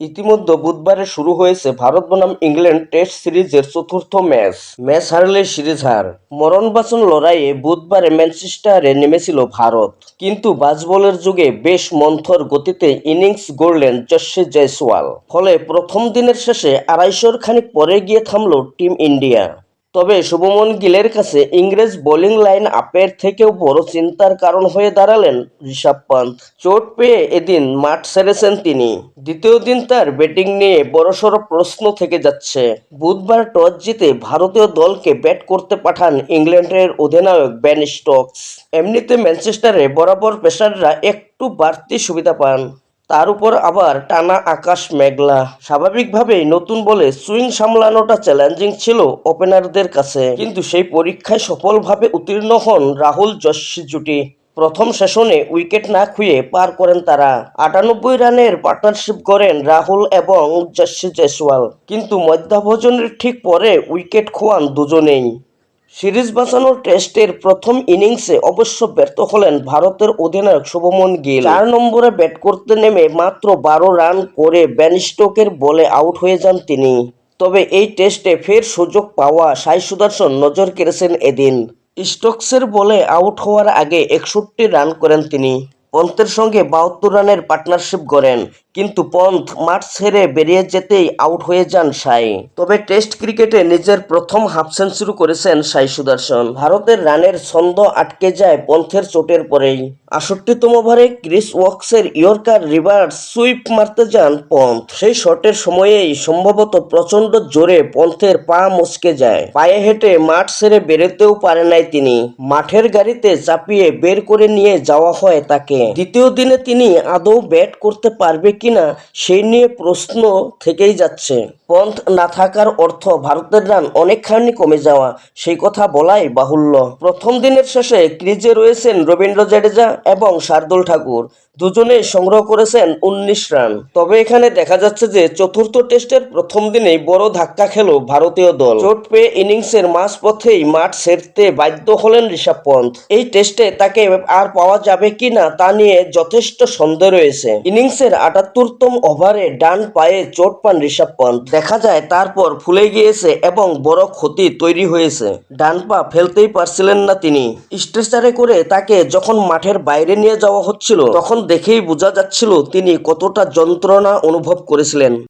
ইতিমধ্যে বুধবারে শুরু হয়েছে ভারত বনাম ইংল্যান্ড টেস্ট সিরিজের চতুর্থ ম্যাচ। ম্যাচ হারলে সিরিজ হার। মরণ বাসন লড়াইয়ে বুধবারে ম্যানচেস্টারে নেমেছিল ভারত। কিন্তু বাজবলের যুগে বেশ মন্থর গতিতে ইনিংস গড়লেন যশে জয়সওয়াল। ফলে প্রথম দিনের শেষে আড়াইশোর খানিক পরে গিয়ে থামল টিম ইন্ডিয়া। তবে শুভমন গিলের কাছে ইংরেজ বোলিং লাইন আপের থেকেও বড় চিন্তার কারণ হয়ে দাঁড়ালেন ঋষভ পান্ত চোট পেয়ে এদিন মাঠ ছেড়েছেন তিনি। দ্বিতীয় দিন তার ব্যাটিং নিয়ে বড়সড় প্রশ্ন থেকে যাচ্ছে। বুধবার টস জিতে ভারতীয় দলকে ব্যাট করতে পাঠান ইংল্যান্ডের অধিনায়ক বেন স্টোকস। এমনিতে ম্যানচেস্টারে বরাবর পেসাররা একটু বাড়তি সুবিধা পান। তার উপর আবার টানা আকাশ মেঘলা। স্বাভাবিকভাবেই নতুন বলে সুইং সামলানোটা চ্যালেঞ্জিং ছিল ওপেনারদের কাছে। কিন্তু সেই পরীক্ষায় সফলভাবে উত্তীর্ণ হন রাহুল যশস্বী জুটি। প্রথম সেশনে উইকেট না খুঁয়ে পার করেন তারা। আটানব্বই রানের পার্টনারশিপ করেন রাহুল এবং যশস্বী জয়সওয়াল। কিন্তু মধ্যাভোজনের ঠিক পরে উইকেট খোয়ান দুজনেই। সিরিজ বাঁচানোর টেস্টের প্রথম ইনিংসে অবশ্য ব্যর্থ হলেন ভারতের অধিনায়ক শুভমন গিল। চার নম্বরে ব্যাট করতে নেমে মাত্র বারো রান করে ব্যান স্টোকের বলে আউট হয়ে যান তিনি। তবে এই টেস্টে ফের সুযোগ পাওয়া সাই সুদর্শন নজর কেড়েছেন এদিন। স্টোকসের বলে আউট হওয়ার আগে একষট্টি রান করেন তিনি। পন্থের সঙ্গে বাহাত্তর রানের পার্টনারশিপ গড়েন। কিন্তু পন্থ মাঠ ছেড়ে বেরিয়ে যেতেই আউট হয়ে যান সাই। তবে টেস্ট ক্রিকেটে নিজের প্রথম হাফ সেঞ্চুরি করেছেন সাই সুদর্শন। ভারতের রানের ছন্দ আটকে যায় পন্থের চোটের পরেই। আষট্টিতম ওভারে ক্রিস ওয়াক্সের ইয়র্কার রিভার্স সুইপ মারতে যান পন্থ। সেই শটের সময়েই সম্ভবত প্রচণ্ড জোরে পন্থের পা মচকে যায়। পায়ে হেঁটে মাঠ ছেড়ে বেরোতেও পারে নাই তিনি। মাঠের গাড়িতে চাপিয়ে বের করে নিয়ে যাওয়া হয় তাকে। দ্বিতীয় দিনে তিনি আদৌ ব্যাট করতে পারবে কিনা সেই নিয়ে প্রশ্ন থেকেই যাচ্ছে। পন্থ না থাকার অর্থ ভারতের রান অনেকখানি কমে যাওয়া, সেই কথা বলাই বাহুল্য। প্রথম দিনের শেষে ক্রিজে রয়েছেন রবীন্দ্র জাডেজা এবং শার্দুল ঠাকুর। দুজনেই সংগ্রহ করেছেন উনিশ রান। তবে এখানে দেখা যাচ্ছে যে চতুর্থ টেস্টের প্রথম দিনেই বড় ধাক্কা খেল ভারতীয় দল। চোট পেয়ে ইনিংসের মাঝপথেই মাঠ ছেড়তে বাধ্য হলেন ঋষভ পন্থ। এই টেস্টে তাকে আর পাওয়া যাবে কিনা তা নিয়ে যথেষ্ট সন্দেহ রয়েছে। ইনিংসের আটাত্তরতম ওভারে ডান পায়ে চোট পান ঋষভ পন্থ। দেখা যায় তারপর ফুলে গিয়েছে এবং বড় ক্ষতি তৈরি হয়েছে। ডান পা ফেলতেই পারছিলেন না তিনি। স্ট্রেচারে করে তাকে যখন মাঠের বাইরে নিয়ে যাওয়া হচ্ছিল, তখন দেখেই বোঝা যাচ্ছিল তিনি কতটা যন্ত্রণা অনুভব করেছিলেন।